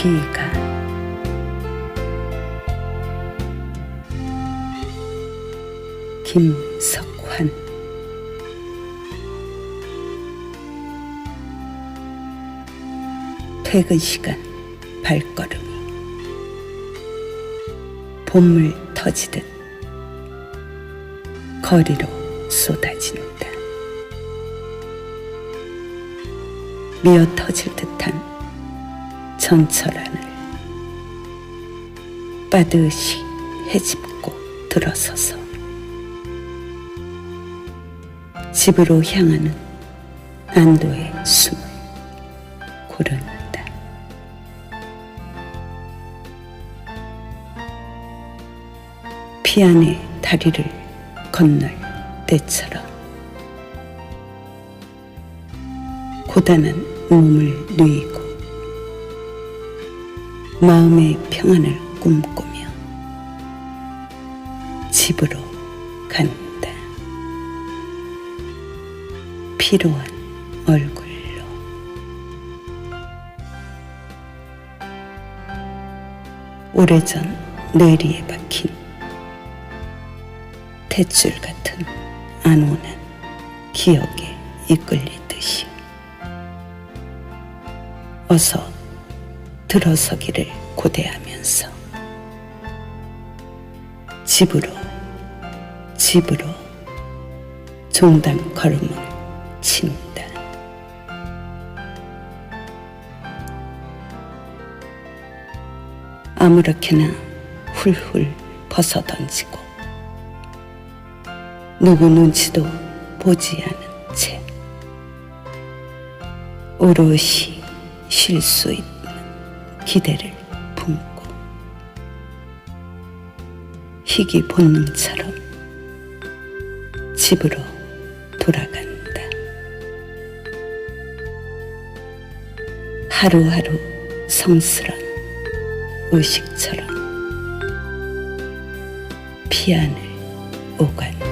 비가 김석환. 퇴근 시간 발걸음이. 봄물 터지듯 거리로 쏟아진다. 미어 터질 듯한 전철 안을 빠듯이 헤집고 들어서서 집으로 향하는 안도의 숨을 고른다. 피안의 다리를 건널 때처럼 고단한 몸을 누이고 마음의 평안을 꿈꾸며 집으로 간다. 피로한 얼굴로 오래전 뇌리에 박힌 탯줄 같은 안온한 기억에 이끌리듯이 어서 들어서기를 고대하면서 집으로 집으로 종단 걸음을 친다. 아무렇게나 훌훌 벗어 던지고 누구 눈치도 보지 않은 채 오롯이 쉴 수 있는 기대를 품고 희귀 본능처럼 집으로 돌아간다. 하루하루 성스런 의식처럼 피안을 오간다.